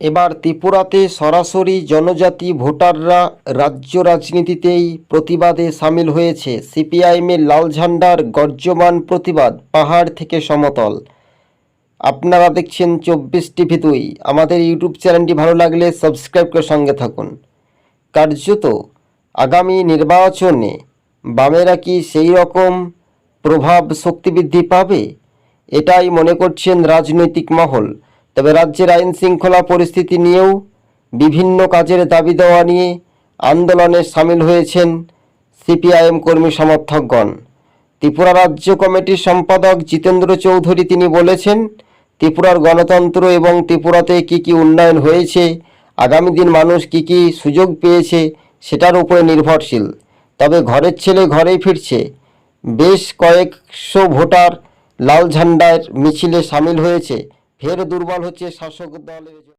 এবার ত্রিপুরাতে সরাসরি জনজাতি ভোটাররা রাজ্য রাজনীতিতেই প্রতিবাদে সামিল হয়েছে। সিপিআইএমের লাল ঝান্ডার গর্জমান প্রতিবাদ পাহাড় থেকে সমতল। আপনারা দেখছেন চব্বিশ টিভি দুই। আমাদের ইউটিউব চ্যানেলটি ভালো লাগলে সাবস্ক্রাইব করে সঙ্গে থাকুন। কার্যত আগামী নির্বাচনে বামেরা কি সেই রকম প্রভাব শক্তি বৃদ্ধি পাবে? এটাই মনে করছেন রাজনৈতিক মহল। তবে রাজ্যের আইন শৃঙ্খলা পরিস্থিতি নিয়েও বিভিন্ন কাজের দাবি দেওয়া নিয়ে আন্দোলনে সামিল হয়েছেন সিপিআইএম কর্মী সমর্থকগণ। ত্রিপুরা রাজ্য কমিটির সম্পাদক জিতেন্দ্র চৌধুরী তিনি বলেছেন, ত্রিপুরার গণতন্ত্র এবং ত্রিপুরাতে কি কি উন্নয়ন হয়েছে, আগামী দিন মানুষ কি কি সুযোগ পেয়েছে সেটার উপরে নির্ভরশীল। তবে ঘরের ছেলে ঘরেই ফিরছে। বেশ কয়েকশো ভোটার লাল ঝান্ডার মিছিলে সামিল হয়েছে। ফের দুর্বল হচ্ছে শাসক দলের